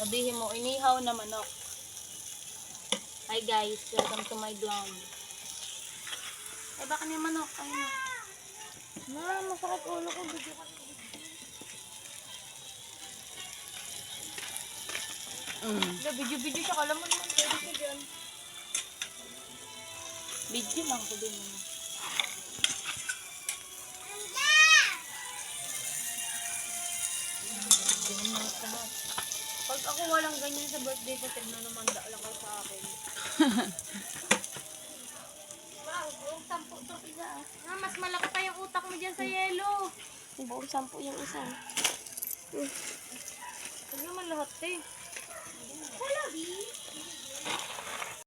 sabihin mo, inihaw na manok. Hi guys, welcome to my vlog. Ay, baka may manok. Ayun na. Ma, masakit ulo ko. Video ka. Mm. Video-video siya. Kala mo naman pwede siya dyan. Video lang ko din. Pag ako walang ganyan sa birthday ko, tignan naman da lang kayo sa akin. wow, buong sampu to isa. Ah, mas malaki pa yung utak mo dyan sa yelo. Buong sampu yung isa. Huwag naman lahat eh. Hello, B.